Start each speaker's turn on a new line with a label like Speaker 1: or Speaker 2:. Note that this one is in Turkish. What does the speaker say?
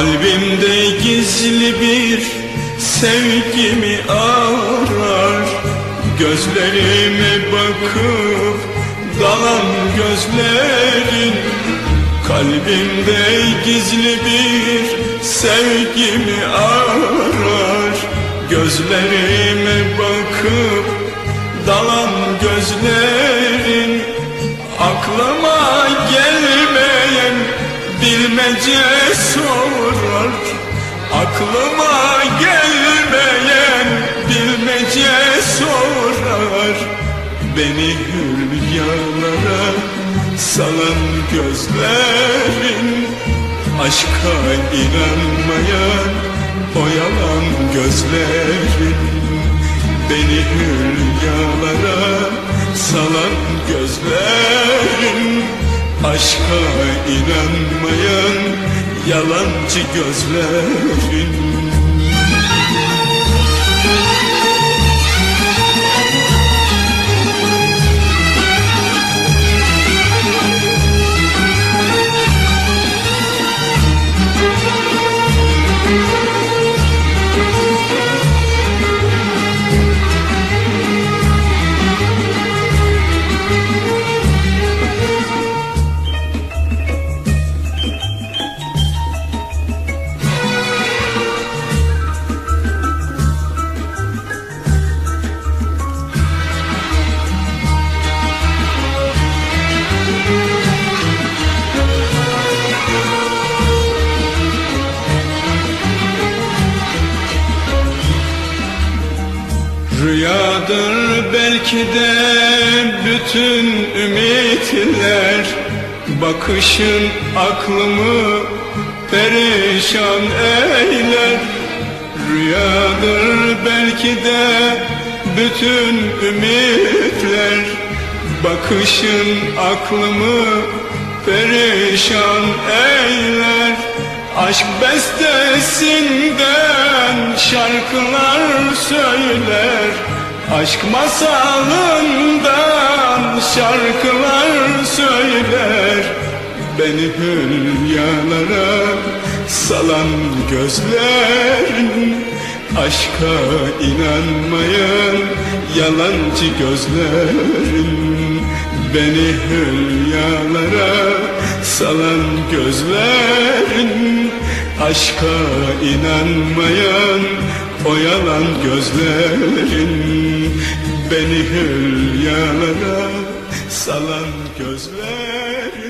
Speaker 1: Kalbimde gizli bir sevgimi arar. Gözlerime bakıp dalan gözlerin. Kalbimde gizli bir sevgimi arar. Gözlerime bakıp dalan gözlerin. Aklıma gelmeyen bilmece sorar Aklıma gelmeyen bilmece sorar Beni hülyalara salan gözlerin Aşka inanmayan o yalan gözlerin Beni hülyalara salan gözlerin Aşka inanmayan yalancı gözlerin Rüyadır belki de bütün ümitler. Bakışın aklımı perişan eyler. Rüyadır belki de bütün ümitler. Bakışın aklımı perişan eyler. Aşk bestesinden şarkılar söyler. Aşk masalından şarkılar söyler. Beni hülyalara salan gözlerin Aşka inanmayan yalancı gözlerin. Beni hülyalara salan gözlerin Aşka inanmayan o yalan gözlerin Beni hülyalara salan gözlerin